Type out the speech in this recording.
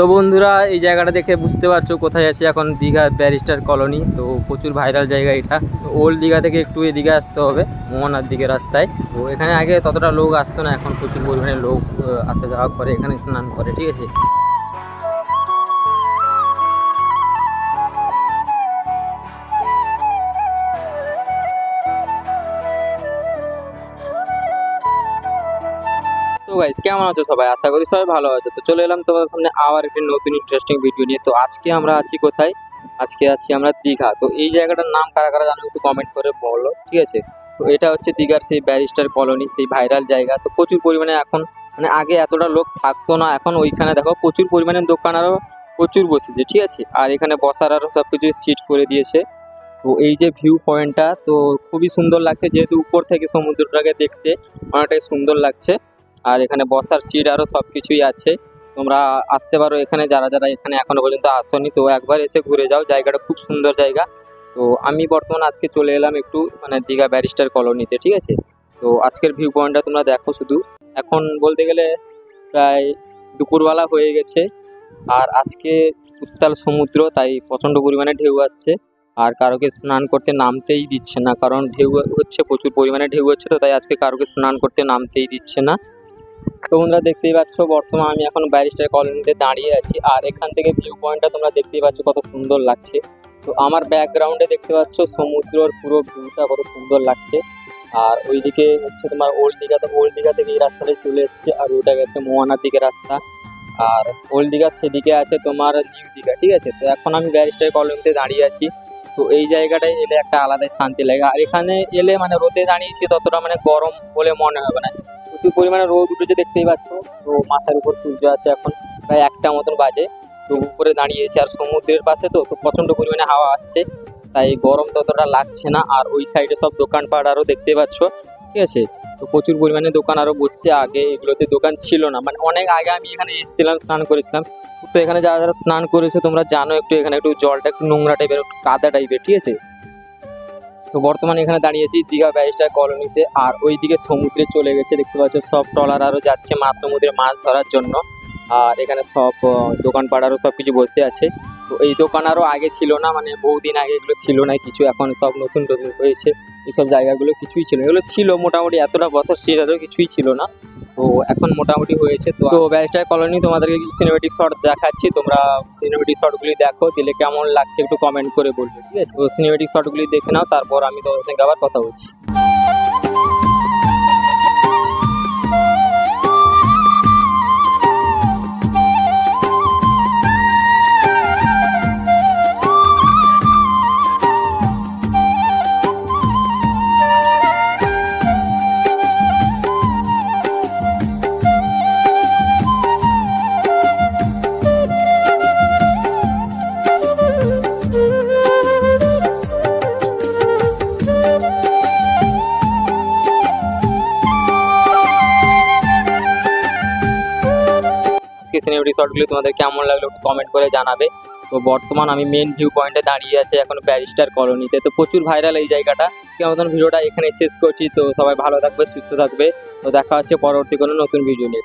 তো বন্ধুরা, এই জায়গাটা দেখে বুঝতে পারছ কোথায় আছে এখন দীঘা ব্যারিস্টার কলোনি। তো প্রচুর ভাইরাল জায়গা এটা। ওল্ড দীঘা থেকে একটু এদিকে আসতে হবে, মোহনার দিকে রাস্তায়। তো এখানে আগে ততটা লোক আসতো না, এখন প্রচুর পরিমাণে লোক আসা যাওয়া করে, এখানে স্নান করে, ঠিক আছে? তো গাইস কেমন আছো সবাই? আশা করি সবাই ভালো আছে। তো চলে এলাম তোমাদের সামনে আবার একটি নতুন ইন্টারেস্টিং ভিডিও নিয়ে। তো আজকে আমরা আছি কোথায়? আজকে আছি আমরা দীঘা। তো এই জায়গাটার নাম কারা কারা জানো একটু কমেন্ট করে বলো, ঠিক আছে? তো এটা হচ্ছে দীঘার সেই ব্যারিস্টার কলোনি সেই ভাইরাল জায়গা। তো প্রচুর পরিমাণে এখন মানে আগে এতটা লোক থাকতো না, এখন ওইখানে দেখো প্রচুর পরিমাণে দোকান আরও প্রচুর বসেছে, ঠিক আছে? আর এখানে বসার আরও সব কিছু সিট করে দিয়েছে। তো এই যে ভিউ পয়েন্টটা তো খুবই সুন্দর লাগছে। যেহেতু উপর থেকে সমুদ্রটাকে দেখতে অনেকটাই সুন্দর লাগছে। আর এখানে বসার সিট আরও সব কিছুই আছে। তোমরা আসতে পারো এখানে, যারা যারা এখানে এখনও পর্যন্ত আসনি, তো একবার এসে ঘুরে যাও। জায়গাটা খুব সুন্দর জায়গা। তো আমি বর্তমানে আজকে চলে এলাম একটু মানে দীঘা ব্যারিস্টার কলোনিতে, ঠিক আছে? তো আজকের ভিউ পয়েন্টটা তোমরা দেখো শুধু। এখন বলতে গেলে প্রায় দুপুরবেলা হয়ে গেছে। আর আজকে উত্তাল সমুদ্র, তাই প্রচণ্ড পরিমাণে ঢেউ আসছে। আর কারোকে স্নান করতে নামতেই দিচ্ছে না, কারণ ঢেউ হচ্ছে, প্রচুর পরিমাণে ঢেউ হচ্ছে তো, তাই আজকে কারোকে স্নান করতে নামতেই দিচ্ছে না। তো বন্ধুরা দেখতেই পাচ্ছ, বর্তমানে আমি এখন ব্যারিস্টার কলোনিতে দাঁড়িয়ে আছি। আর এখান থেকে ভিউ পয়েন্টটা তোমরা দেখতেই পাচ্ছ, কত সুন্দর লাগছে। তো আমার ব্যাকগ্রাউন্ডে দেখতে পাচ্ছ, সমুদ্রর পুরো ভিউটা কত সুন্দর লাগছে। আর ওইদিকে হচ্ছে তোমার ওল্ড দীঘা তো ওল্ড দীঘা থেকে এই রাস্তাটাই চলে এসছে, আর ওটা গেছে মোয়ানার দিকে রাস্তা। আর ওল্ড দীঘার সেদিকে আছে তোমার নিউ দীঘা, ঠিক আছে? তো এখন আমি ব্যারিস্টার কলোনিতে দাঁড়িয়ে আছি। তো এই জায়গাটায় এলে একটা আলাদাই শান্তি লাগে। আর এখানে এলে মানে রোদে দাঁড়িয়েছি ততটা মানে গরম বলে মনে হবে না। প্রচুর পরিমাণে রোদ উঠেছে দেখতেই পাচ্ছ। তো মাথার উপর সূর্য আছে এখন, প্রায় একটা মতন বাজে। তো উপরে দাঁড়িয়েছে আর সমুদ্রের পাশে তো তো প্রচণ্ড পরিমাণে হাওয়া আসছে। তাই গরম ততটা লাগছে না, আর ওই সাইডে সব দোকানপাট আরও দেখতে পাচ্ছ। ঠিক আছে? তো প্রচুর পরিমাণে দোকান আরও বসছে, আগে এগুলোতে দোকান ছিল না। মানে অনেক আগে আমি এখানে এসেছিলাম, স্নান করেছিলাম। তো এখানে যারা যারা স্নান করেছে, তোমরা জানো একটু এখানে একটু জলটা একটু নোংরা টাইপের একটু কাদা টাইপের ঠিক আছে? তো বর্তমানে এখানে দাঁড়িয়েছি দীঘা ব্যারিস্টার কলোনিতে, আর ওইদিকে সমুদ্রে চলে গেছে, দেখতে পাচ্ছ সব ট্রলার আরও যাচ্ছে মাছ সমুদ্রে মাছ ধরার জন্য, আর এখানে সব দোকানপাড়ারও সব কিছু বসে আছে। তো এই দোকান আরও আগে ছিল না মানে বহুদিন আগে এগুলো ছিল না, কিছু এখন সব নতুন নতুন হয়েছে এইসব জায়গাগুলো কিছুই ছিল এগুলো ছিল মোটামুটি, এতটা বছর সেটারও কিছুই ছিল না। তো এখন মোটামুটি হয়েছে। তো ব্যারিস্টার কলোনি, তোমাদেরকে সিনেমেটিক শট দেখাচ্ছি। তোমরা সিনেমেটিক শটগুলি দেখো, দিলে কেমন লাগছে একটু কমেন্ট করে বলবে, ঠিক আছে? তো সিনেমেটিক শটগুলি দেখে নাও, তারপর আমি তোমাদের সঙ্গে আবার কথা বলছি। আজকে সিনেমেটিক শটগুলি তোমাদের কেমন লাগল একটু কমেন্ট করে জানাবে। তো বর্তমান আমি মেন ভিউ পয়েন্টে দাঁড়িয়ে আছি এখন ব্যারিস্টার কলোনিতে তো প্রচুর ভাইরাল এই জায়গাটা। আজকে মতন ভিডিওটা এখানে শেষ করছি। তো সবাই ভালো থাকবে, সুস্থ থাকবে। তো দেখা হচ্ছে পরবর্তী কোনো নতুন ভিডিও নিয়ে।